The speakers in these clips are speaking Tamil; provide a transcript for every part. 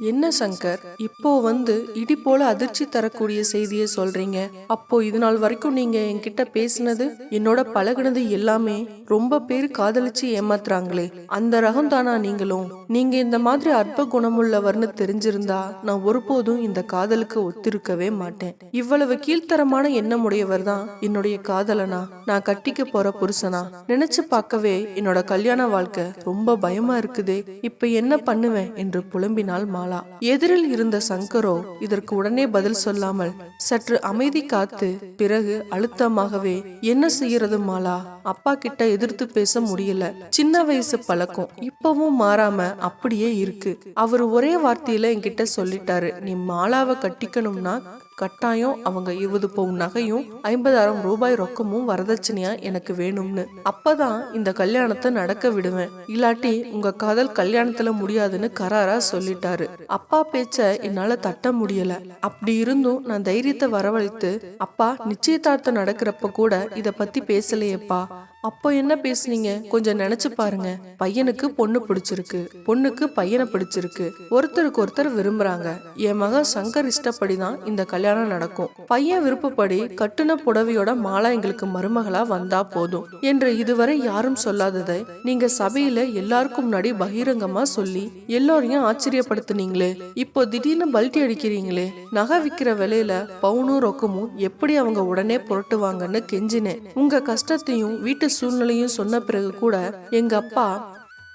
என்ன சங்கர் இப்போ வந்து இடி போல அதிர்ச்சி தரக்கூடிய செய்தியை சொல்றீங்க. அப்போ இது நாள் வரைக்கும் நீங்க என்கிட்ட பேசினது என்னோட பழகுனது எல்லாமே ரொம்ப பேர் காதலிச்சு ஏமாத்துறாங்களே. அந்த ரகம் தானா நீங்களும்? நீங்க இந்த மாதிரி அற்ப குணமுள்ளவர்னு தெரிஞ்சிருந்தா நான் ஒருபோதும் இந்த காதலுக்கு ஒத்திருக்கவே மாட்டேன். இவ்வளவு கீழ்த்தரமான எண்ணமுடையவர் தான் என்னுடைய காதலனா? நான் கட்டிக்க போற புருஷனா? நினைச்சு பார்க்கவே என்னோட கல்யாண வாழ்க்கை ரொம்ப பயமா இருக்குதே. இப்ப என்ன பண்ணுவேன் என்று புலம்பினால் மா மாலா எதிரில் இருந்த சங்கரோ இதற்கு உடனே பதில் சொல்லாமல் சற்று அமைதி காத்து பிறகு அழுத்தமாகவே என்ன செய்யறது மாலா அப்பா கிட்ட எதிர்த்து பேச முடியல. சின்ன வயசு பழக்கம். இப்பவும் மாறாம அப்படியே இருக்கு. அவர் ஒரே வார்த்தையில என்கிட்ட சொல்லிட்டாரு. நீ மாலாவை கட்டிக்கணும்னா கட்டாயம் அவங்க இருபது பவுன் நகையும் ஐம்பதாயிரம் ரூபாய் ரொக்கமும் வரதட்சணையா எனக்கு வேணும்னு. அப்பதான் இந்த கல்யாணத்தை நடக்க விடுவேன். இல்லாட்டி உங்க காதல் கல்யாணத்துல முடியாதுன்னு கராரா சொல்லிட்டாரு. அப்பா பேச்ச என்னால தட்ட முடியல. அப்படி இருந்தும் நான் தைரியத்தை வரவழைத்து அப்பா நிச்சயதார்த்தம் நடக்கிறப்ப கூட இத பத்தி பேசலையேப்பா. 봐. அப்போ என்ன பேசுனீங்க? கொஞ்சம் நினைச்சு பாருங்க. பையனுக்கு பொண்ணு பிடிச்சிருக்கு. பொண்ணுக்கு பையனை பிடிச்சிருக்கு. ஒருத்தருக்கு ஒருத்தர் விரும்புறாங்க. என் மகன் சங்கர் இஷ்டப்படி தான் இந்த கல்யாணம் நடக்கும். பையன் விருப்பப்படி கட்டுன புடவையோட மாலா எங்களுக்கு மருமகளா வந்தா போதும் என்று இதுவரை யாரும் சொல்லாததை நீங்க சபையில எல்லாருக்கும் முன்னாடி பகிரங்கமா சொல்லி எல்லோரையும் ஆச்சரியப்படுத்துனீங்களே. இப்போ திடீர்னு பல்ட்டி அடிக்கிறீங்களே. நகை விக்கிற விலையில பவுனும் ரொக்கமும் எப்படி அவங்க உடனே புரட்டுவாங்கன்னு கெஞ்சினேன். உங்க கஷ்டத்தையும் வீட்டு சூழ்நிலையும் சொன்ன பிறகு கூட எங்க அப்பா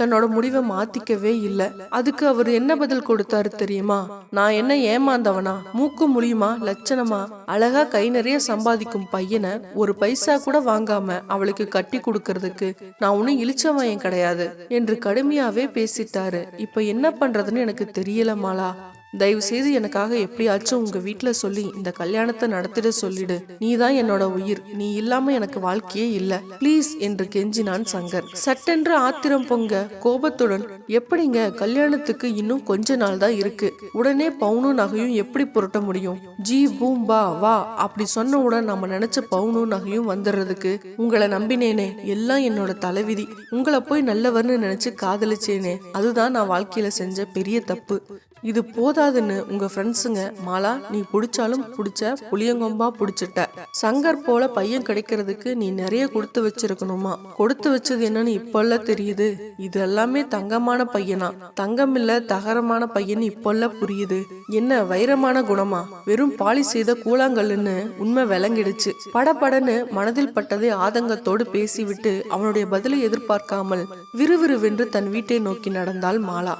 தன்னோட முடிவை மாத்திக்கவே இல்ல. அதுக்கு அவர் என்ன பதில் கொடுத்தாரு தெரியுமா? நான் என்ன ஏமாந்தவனா? மூக்கு முடியுமா லட்சணமா? அழகா கை நிறைய சம்பாதிக்கும் பையனை ஒரு பைசா கூட வாங்காம அவளுக்கு கட்டி கொடுக்கறதுக்கு நான் ஒன்னும் இழிச்சவன் கிடையாது என்று கடுமையாவே பேசிட்டாரு. இப்ப என்ன பண்றதுன்னு எனக்கு தெரியல மாலா. தயவு செய்து எனக்காக எப்படியாச்சும் உங்க வீட்டில் சொல்லி இந்த கல்யாணத்தை நடத்திட சொல்லிடு. நீ தான் என்னோட உயிர். நீ இல்லாம எனக்கு வாழ்க்கையே இல்ல. ப்ளீஸ் என்று கெஞ்சினான் சங்கர். சட்டென்று ஆத்திரம் பொங்க கோபத்துடன் எப்படிங்க? கல்யாணத்துக்கு இன்னும் கொஞ்ச நாள் தான் இருக்கு. உடனே பவுனும் நகையும் எப்படி புரட்ட முடியும்? ஜி பூம் பா வா. அப்படி சொன்னவுடன் நம்ம நினைச்ச பவுனும் நகையும் வந்துடுறதுக்கு உங்களை நம்பினேனே. எல்லாம் என்னோட தலைவிதி. உங்களை போய் நல்லவர்னு நினைச்சு காதலிச்சேனே. அதுதான் நான் வாழ்க்கையில செஞ்ச பெரிய தப்பு. இது போதாதுன்னு உங்க ஃப்ரெண்ட்ஸுங்க மாலா நீ பிடிச்சாலும் பிடிச்ச புளியங்கொம்பா பிடிச்சிட்ட. சங்கர் போல பையன் கிடைக்கிறதுக்கு நீ நிறைய கொடுத்து வச்சிருக்கணுமா? கொடுத்து வச்சது என்னன்னு இப்பெல்லாம் தெரியுது. இது எல்லாமே தங்கமான பையனா? தங்கம் இல்ல தகரமான பையன் இப்பெல்லாம் புரியுது. என்ன வைரமான குணமா? வெறும் பாலி செய்த கூழாங்கல்லுன்னு உண்மை விளங்கிடுச்சு. படபடன்னு மனதில் பட்டதை ஆதங்கத்தோடு பேசிவிட்டு அவனுடைய பதிலை எதிர்பார்க்காமல் விறுவிறுவென்று தன் வீட்டை நோக்கி நடந்தாள் மாலா.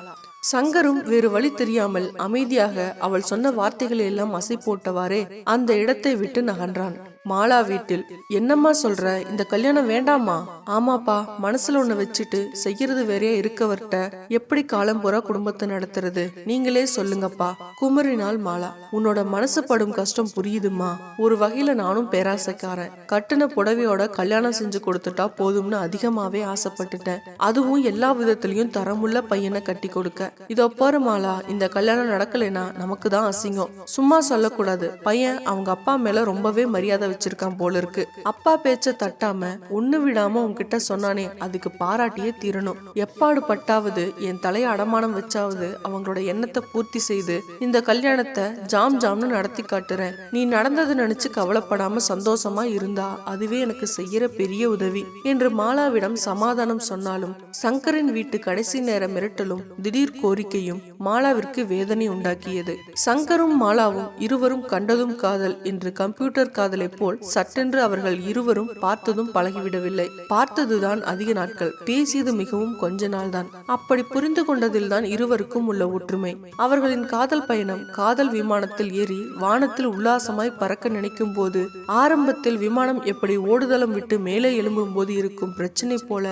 சங்கரும் வேறு வழி தெரியாமல் அமைதியாக அவள் சொன்ன வார்த்தைகளை எல்லாம் அசை போட்டவாறே அந்த இடத்தை விட்டு நகன்றான். மாலா வீட்டில் என்னம்மா சொல்ற? இந்த கல்யாணம் வேண்டாமா ஆமாப்பா மனசுல ஒண்ணு வச்சுட்டு செய்யறது வேறையா இருக்கவர்கிட்ட எப்படி காலம் பூரா குடும்பத்தை நடத்துறது? நீங்களே சொல்லுங்கப்பா. குமரினால் மாலா உன்னோட மனசு படும் கஷ்டம் புரியுதுமா ஒரு வகையில நானும் பேராசைக்காரன். கட்டின புடவையோட கல்யாணம் செஞ்சு கொடுத்துட்டா போதும்னு அதிகமாவே ஆசைப்பட்டுட்டேன். அதுவும் எல்லா விதத்திலயும் தரமுள்ள பையனை கட்டி கொடுக்க. இதோ பாரு மாலா இந்த கல்யாணம் நடக்கலைன்னா நமக்கு தான் அசிங்கம். சும்மா சொல்லக்கூடாது. பையன் அவங்க அப்பா மேல ரொம்பவே மரியாதை வச்சிருக்கான் போல இருக்கு. அப்பா பேச்ச தட்டாம ஒண்ணு விடாம உன்கிட்ட சொன்னானே அதுக்கு பாராட்டியே தீரணும். எப்பாடு பட்டாவது என் தலைய அடமானம் வச்சாவது அவங்களோட எண்ணத்தை பூர்த்தி செய்து இந்த கல்யாணத்தை ஜாம் ஜாம்னு நடத்தி காட்டுறேன். நீ நடந்தது நினைச்சு கவலைப்படாம சந்தோஷமா இருந்தா அதுவே எனக்கு செய்யற பெரிய உதவி. என்று மாலாவிடம் சமாதானம் சொன்னாலும் சங்கரின் வீட்டு கடைசி நேர மிரட்டலும் திடீர் கோரிக்கையும் மாலாவிற்கு வேதனை உண்டாக்கியது. சங்கரும் மாலாவும் இருவரும் கண்டதும் காதல் என்று கம்ப்யூட்டர் காதலை போல் போல் சட்டென்று அவர்கள் இருவரும் பார்த்ததும் பழகிவிடவில்லை. பார்த்ததுதான் அதிக நாட்கள். பேசியது மிகவும் கொஞ்ச நாள் தான் அப்படி புரிந்து கொண்டதில்தான் இருவருக்கும் உள்ள ஒற்றுமை. அவர்களின் காதல் பயணம் காதல் விமானத்தில் ஏறி வானத்தில் உல்லாசமாய் பறக்க நினைக்கும் போது ஆரம்பத்தில் விமானம் எப்படி ஓடுதளம் விட்டு மேலே எழும்பும் போது இருக்கும் பிரச்சனை போல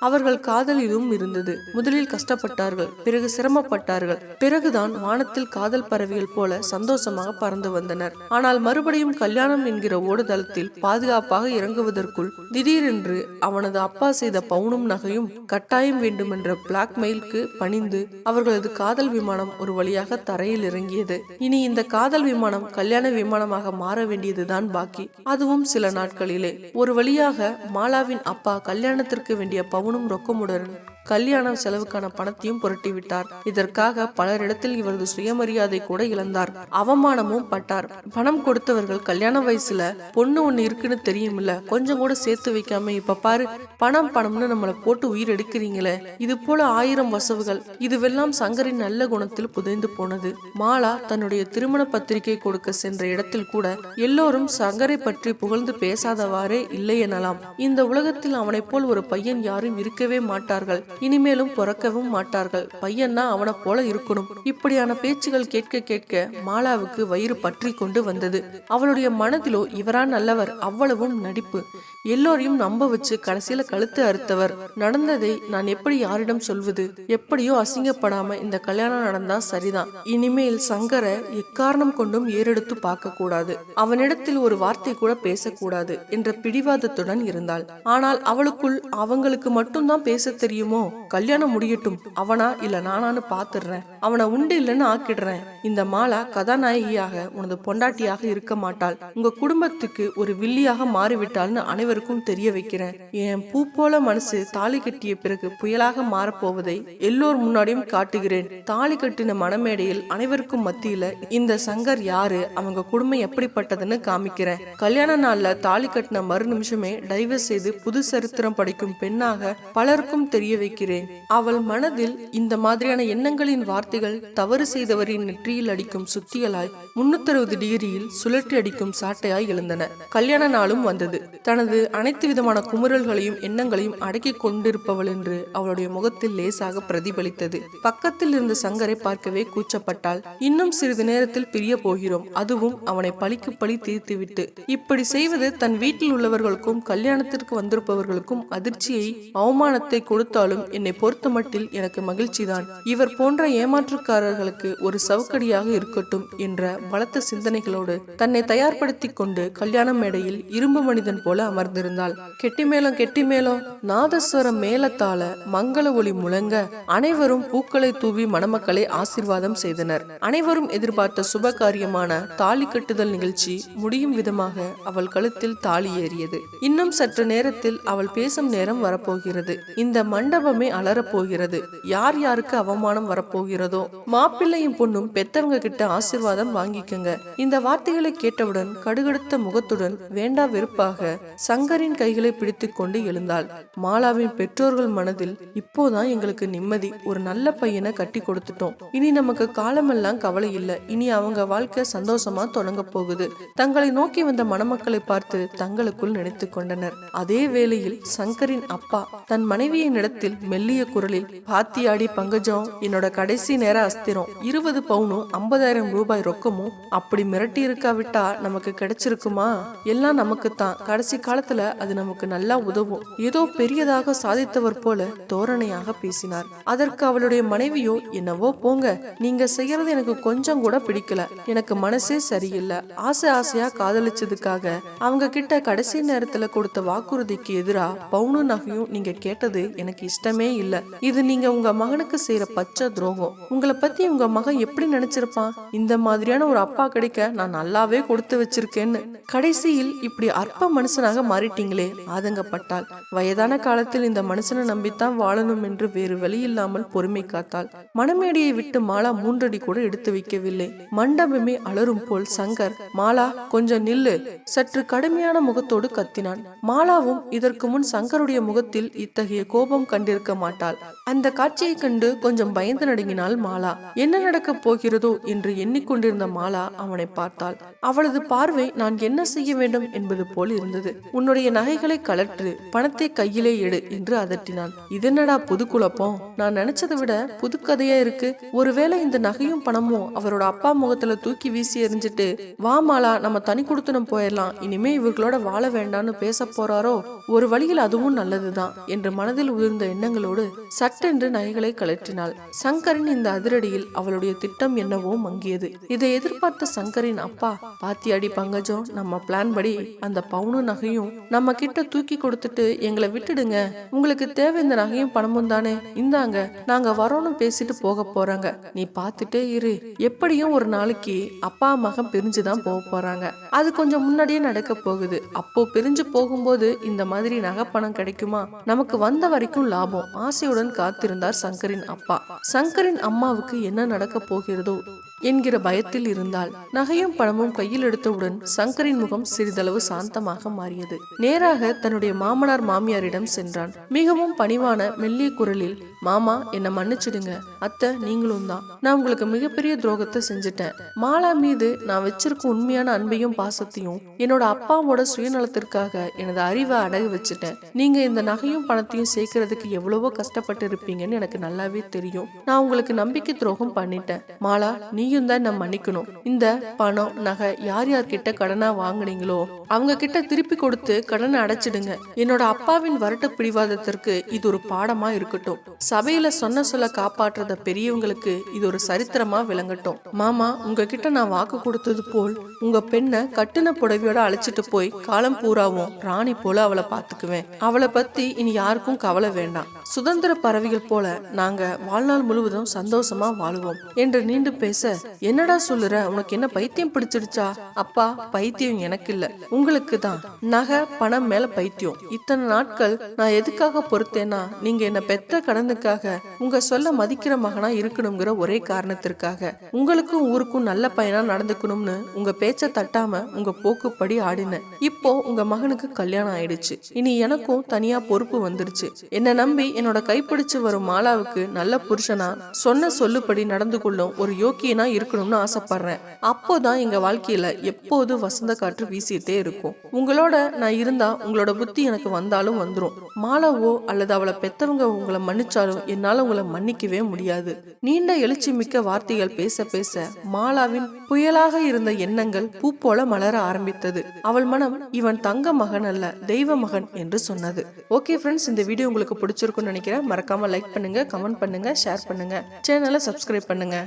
அவர்கள் காதலிலும் இருந்தது. முதலில் கஷ்டப்பட்டார்கள் பிறகு சிரமப்பட்டார்கள். பிறகுதான் வானத்தில் காதல் பறவைகள் போல சந்தோஷமாக பறந்து வந்தனர். ஆனால் மறுபடியும் கல்யாணம் என்கிற ஓடுதளத்தில் பாதுகாப்பாக இறங்குவதற்குள் திடீரென்று அவனது அப்பா செய்த பவுனும் நகையும் கட்டாயம் வேண்டுமென்ற பிளாக்மெயிலுக்கு பணிந்து அவர்களது காதல் விமானம் ஒரு வழியாக தரையில் இறங்கியது. இனி இந்த காதல் விமானம் கல்யாண விமானமாக மாற வேண்டியதுதான் பாக்கி. அதுவும் சில நாட்களிலே. ஒரு வழியாக மாலாவின் அப்பா கல்யாணத்திற்கு வேண்டிய பவுன் பவுனும் ரொக்கமுடன் கல்யாண செலவுக்கான பணத்தையும் புரட்டி விட்டார். இதற்காக பலரிடத்தில் இவரது சுயமரியாதை கூட இழந்தார். அவமானமும் பட்டார். பணம் கொடுத்தவர்கள் கல்யாண வயசுல பொண்ணு ஒண்ணு இருக்குன்னு தெரியுமில்ல. கொஞ்சம் கூட சேர்த்து வைக்காம இப்ப பாரு பணம் பணம்னு நம்மள போட்டு உயிர் எடுக்கிறீங்களே. இது போல ஆயிரம் வசவுகள். இதுவெல்லாம் சங்கரின் நல்ல குணத்தில் புதைந்து போனது. மாலா தன்னுடைய திருமண பத்திரிகை கொடுக்க சென்ற இடத்தில் கூட எல்லோரும் சங்கரை பற்றி புகழ்ந்து பேசாதவாறே இல்லை எனலாம். இந்த உலகத்தில் அவனைப் போல் ஒரு பையன் யாரும் இருக்கவே மாட்டார்கள். இனிமேலும் பிறக்கவும் மாட்டார்கள். பையன்னா அவனை போல இருக்கணும். இப்படியான பேச்சுகள் கேட்க கேட்க மாலாவுக்கு வயிறு பற்றி கொண்டு வந்தது. அவளுடைய மனதிலோ இவரா நல்லவர் அவ்வளவும் நடிப்பு. எல்லோரையும் நம்ப வச்சு கடைசியில கழுத்து அறுத்தவர். நடந்ததை நான் எப்படி யாரிடம் சொல்வது? எப்படியோ அசிங்கப்படாம இந்த கல்யாணம் நடந்தா சரிதான். இனிமேல் சங்கரை எக்காரணம் கொண்டும் ஏறெடுத்து பார்க்க கூடாது அவனிடத்தில் ஒரு வார்த்தை கூட பேசக்கூடாது என்ற பிடிவாதத்துடன் இருந்தாள். ஆனால் அவளுக்குள் அவங்களுக்கு மட்டும்தான் பேச தெரியுமோ? கல்யாணம் முடியட்டும். அவனா இல்ல நானான்னு பாத்துடுறேன். அவனை உண்டு இல்லைன்னு ஆக்கிடுறேன். இந்த மாலா கதாநாயகியாக உனது பொண்டாட்டியாக இருக்க மாட்டாள். உங்க குடும்பத்துக்கு ஒரு வில்லியாக மாறிவிட்டாள்னு அனைவருக்கும் தெரிய வைக்கிறேன் என் பூ போல மனசு தாலி கட்டிய பிறகு புயலாக மாறப்போவதை எல்லோர் முன்னாடியும் காட்டுகிறேன். தாலி கட்டின மணமேடையில் அனைவருக்கும் மத்தியில இந்த சங்கர் யாரு அவங்க குடும்பம் எப்படிப்பட்டதுன்னு காமிக்கிறேன். கல்யாண நாள்ல தாலி கட்டின மறு நிமிஷமே டைவர்ஸ் செய்து புது சரித்திரம் படிக்கும் பெண்ணாக பலருக்கும் தெரிய வைக்கிறேன் அவள் மனதில் இந்த மாதிரியான எண்ணங்களின் வார்த்தைகள் தவறு செய்தவரின் நெற்றியில் அடிக்கும் சுத்தியலாய் முன்னூத்தறுபது டிகிரியில் சுழற்றி அடிக்கும் சாட்டையாய் எழுந்தன. கல்யாண நாளும் வந்தது. தனது அனைத்து விதமான குமுறல்களையும் எண்ணங்களையும் அடக்கிக் கொண்டிருப்பவள் என்று அவளுடைய முகத்தில் லேசாக பிரதிபலித்தது. பக்கத்தில் இருந்த சங்கரை பார்க்கவே கூச்சப்பட்டாள். இன்னும் சிறிது நேரத்தில் பிரிய போகிறோம். அதுவும் அவனை பழிக்கு பழி தீர்த்துவிட்டு. இப்படி செய்வது தன் வீட்டில் உள்ளவர்களுக்கும் கல்யாணத்திற்கு வந்திருப்பவர்களுக்கும் அதிர்ச்சியை அவமானத்தை கொடுத்தாலும் என்னை பொறுத்த மட்டில் எனக்கு மகிழ்ச்சிதான். இவர் போன்ற ஏமாற்றுக்காரர்களுக்கு ஒரு சவுக்கடியாக இருக்கட்டும் என்ற பலத்த சிந்தனைகளோடு தன்னை தயார்படுத்திக் கொண்டு கல்யாண மேடையில் இரும்பு மனிதன் போல அமர்ந்திருந்தாள் கெட்டி மேளம் கெட்டி மேளம் நாதஸ்வரம் மேலத்தால மங்கள ஒளி முழங்க அனைவரும் பூக்களை தூவி மணமக்களை ஆசிர்வாதம் செய்தனர். அனைவரும் எதிர்பார்த்த சுப காரியமான தாலி கட்டுதல் நிகழ்ச்சி முடியும் விதமாக அவள் கழுத்தில் தாலி ஏறியது. இன்னும் சற்று நேரத்தில் அவள் பேசும் நேரம் வரப்போகிறது. இந்த மண்டபமே அலறப்போகிறது. யார் யாருக்கு அவமானம் வரப்போகிறதோ மாப்பிள்ளையும் பொண்ணும் பெத்தவங்க கிட்ட ஆசிர்வாதம் வாங்கிக்கங்க. இந்த வார்த்தைகளை கேட்டவுடன் கடுகடுத்த முகத்துடன் வேண்டா வெறுப்பாக சங்கரின் கைகளை பிடித்துக்கொண்டு எழுந்தாள். மாலாவின் பெற்றோர்கள் மனதில் இப்போதான் எங்களுக்கு நிம்மதி ஒரு நல்ல பையனை கட்டி கொடுத்துட்டோம். இனி நமக்கு காலமெல்லாம் கவலை இல்லை. இனி அவங்க வாழ்க்கை சந்தோஷமா தொடங்க போகுது. தங்களை நோக்கி வந்த மணமக்களை பார்த்து தங்களுக்குள் நினைத்து கொண்டனர். அதே வேளையில் சங்கரின் அப்பா தன் மனைவியின் இடத்தில் மெல்லிய குரலில் பாத்தியாடி பங்கஜம் என்னோட கடைசி நேர அஸ்திரம். இருபது பவுனும் ஐம்பதாயிரம் ரூபாய் ரொக்கமும் அப்படி மிரட்டி இருக்காவிட்டா நமக்கு கிடைச்சிருக்குமா? எல்லாம் நமக்கு தான். கடைசி நேரத்துல அது நமக்கு நல்லா உதவும். ஏதோ பெரியதாக சாதித்தவர் போல தோரணையாக பேசினார். அதற்கு அவளுடைய மனைவியோ என்னவோ போங்க நீங்க செய்யறது எனக்கு கொஞ்சம் கூட பிடிக்கல. எனக்கு மனசே சரியில்லை. ஆசை ஆசையா காதலிச்சதுக்காக அவங்க கிட்ட கடைசி நேரத்துல கொடுத்த வாக்குறுதிக்கு எதிரா பவுனு நகையும் நீங்க கேட்டது எனக்கு இஷ்டமே இல்ல. இது நீங்க உங்க மகனுக்கு செய்யற பச்சை துரோகம். உங்களை பத்தி உங்க மகன் எப்படி நினைச்சிருப்பான்? இந்த மாதிரியான ஒரு அப்பா கிடைக்க நான் நல்லாவே கொடுத்து வச்சிருக்கேன்னு. கடைசியில் இப்படி அற்ப மனுஷனாக மாறிட்டீங்களே? ஆதங்கப்பட்டாள் வயதான காலத்தில் இந்த மனுஷனை நம்பித்தான் வாழணும் என்று வேறு வழி இல்லாமல் பொறுமை காத்தாள். மணமேடையை விட்டு மாலா மூன்றடி கூட எடுத்து வைக்கவில்லை. மண்டபமே அலரும் போல் சங்கர் மாலா கொஞ்சம் நில்லு. சற்று கடுமையான முகத்தோடு கத்தினான். மாலாவும் இதற்கு முன் சங்கருடைய முகத்தில் இத்தகைய கோபம் கண்டிருக்க மாட்டாள். அந்த காட்சியை கண்டு கொஞ்சம் பயந்து நடுங்கினாள் மாலா. என்ன நடக்கப் போகிறதோ? என்று எண்ணிக்கொண்டிருந்த மாலா அவனை பார்த்தாள். அவளது பார்வை நான் என்ன செய்ய வேண்டும்? என்பது போல் இருந்தது. உன்னோட உன்னுடைய நகைகளை கலற்று பணத்தை கையிலே எடு என்று அதட்டினான். இதென்னடா புது குழப்பம்? நான் நினைச்சதை விட புது கதையா இருக்கு. ஒருவேளை இந்த நகையும் பணமும் அவரோட அப்பா முகத்துல தூக்கி வீசி எறிஞ்சிட்டு வா மாலா நம்ம தனி கொடுத்தனம் போயிடலாம் இனிமே இவர்களோட வாழ வேண்டாம்னு பேச போறாரோ? ஒரு வழியில் அதுவும் நல்லதுதான் என்று மனதில் உதிர்ந்த எண்ணங்களோடு சட்டென்று நகைகளை கழற்றினாள். சங்கரின் இந்த அதிரடியில் அவளுடைய திட்டம் என்னவோ மங்கியது. இதை எதிர்பார்த்த சங்கரின் அப்பா பாத்தியாடி பங்கஜம் நம்ம பிளான் படி அந்த பவுனு நகையும் நம்ம கிட்ட தூக்கி கொடுத்துட்டு எங்களை விட்டுடுங்க. உங்களுக்கு தேவை இந்த நகையும் பணமும் தானே? இந்தாங்க நாங்க வரோன்னு பேசிட்டு போக போறாங்க. நீ பார்த்துட்டே இரு. எப்படியும் ஒரு நாளைக்கு அப்பா மகன் பிரிஞ்சுதான் போக போறாங்க. அது கொஞ்சம் முன்னாடியே நடக்க போகுது. அப்போ பிரிஞ்சு போகும்போது இந்த மாதிரி நகை பணம் கிடைக்குமா? நமக்கு வந்த வரைக்கும் லாபம். ஆசையுடன் காத்திருந்தார் சங்கரின் அப்பா. சங்கரின் அம்மாவுக்கு என்ன நடக்க போகிறதோ என்கிற பயத்தில் இருந்தால் நகையும் பணமும் கையில் எடுத்தவுடன் சங்கரின் முகம் சிறிதளவு சாந்தமாக மாறியது. நேராக தன்னுடைய மாமனார் மாமியாரிடம் சென்றான். மிகவும் பணிவான மெல்லிய குரலில் மாமா என்னை மன்னிச்சிடுங்க. அத்தை நீங்களும் தான். நான் உங்களுக்கு மிகப்பெரிய துரோகத்தை செஞ்சுட்டேன். மாலா மீது நான் வச்சிருக்க உண்மையான அன்பையும் பாசத்தையும் என்னோட அப்பாவோட சுயநலத்திற்காக எனது அறிவை அடகு வச்சுட்டேன். நீங்க இந்த நகையும் பணத்தையும் சேர்க்கறதுக்கு எவ்வளவோ கஷ்டப்பட்டு இருப்பீங்கன்னு எனக்கு நல்லாவே தெரியும். நான் உங்களுக்கு நம்பிக்கை துரோகம் பண்ணிட்டேன். மாலா நீயும் தான் நான் மன்னிக்கணும். இந்த பணம் நகை யார் யார்கிட்ட கடனா வாங்குனீங்களோ அவங்க கிட்ட திருப்பி கொடுத்து கடனை அடைச்சிடுங்க. என்னோட அப்பாவின் வரட்டு பிடிவாதத்திற்கு இது ஒரு பாடமா இருக்கட்டும். சபையில சொன்ன சொல்ல காப்பாற்றுறத பெரியவங்களுக்கு இது ஒரு சரித்திரமா விளங்கட்டும். மாமா உங்ககிட்ட நான் வாக்கு கொடுத்தது போல் உங்க பெண்ணை கட்டின புடவையோட அழைச்சிட்டு போய் காலம் பூராவும் ராணி போல அவளை பாத்துக்குவேன் அவளை பத்தி இனி யாருக்கும் கவலை வேண்டாம். சுதந்திர பறவைகள் போல நாங்க வாழ்நாள் முழுவதும் சந்தோஷமா வாழுவோம் என்று நீண்டு பேச என்னடா சொல்லுற? உனக்கு என்ன பைத்தியம் பிடிச்சிடுச்சா? அப்பா பைத்தியம் எனக்கு இல்ல உங்களுக்கு தான். நகை பணம் மேல பைத்தியம். இத்தனை நாட்கள் நான் எதுக்காக பொறுத்தேன்னா நீங்க என்ன பெத்த கடனுக்காக உங்க சொல்ல மதிக்கிற மகனா இருக்கணுங்கிற ஒரே காரணத்திற்காக. உங்களுக்கும் ஊருக்கும் நல்ல பையனா நடந்துக்கணும்னு உங்க பேச்ச தட்டாம உங்க போக்குப்படி ஆடினேன் இப்போ உங்க மகனுக்கு கல்யாணம் ஆயிடுச்சு. இனி எனக்கும் தனியா பொறுப்பு வந்துருச்சு. என்ன நம்பி என்னோட கைப்பிடிச்சு வரும் மாலாவுக்கு நல்ல புருஷனா சொன்ன சொல்லுபடி நடந்து கொள்ளும் ஒரு யோக்கியனா இருக்கணும்னு ஆசைப்படுறேன். அப்போதான் எங்க வாழ்க்கையில எப்போது வசந்த காற்று வீசிட்டே இருக்கும். உங்களோட நான் இருந்தா உங்களோட புத்தி எனக்கு வந்தாலும் வந்துரும். மாலாவோ அல்லது அவளை பெத்தவங்க உங்களை மன்னிச்சாலும் என்னால உங்களை மன்னிக்கவே முடியாது. நீண்ட எழுச்சி மிக்க வார்த்தைகள் பேச பேச மாலாவின் புயலாக இருந்த எண்ணங்கள் பூ போல மலர ஆரம்பித்தது. அவள் மனம் இவன் தங்க மகன் அல்ல தெய்வ மகன் என்று சொன்னது. ஓகே ஃப்ரெண்ட்ஸ் இந்த வீடியோ உங்களுக்கு பிடிச்சிருக்கும்னு நினைக்கிறேன். மறக்காம லைக் பண்ணுங்க கமெண்ட் பண்ணுங்க ஷேர் பண்ணுங்க. சேனலை சப்ஸ்கிரைப் பண்ணுங்க.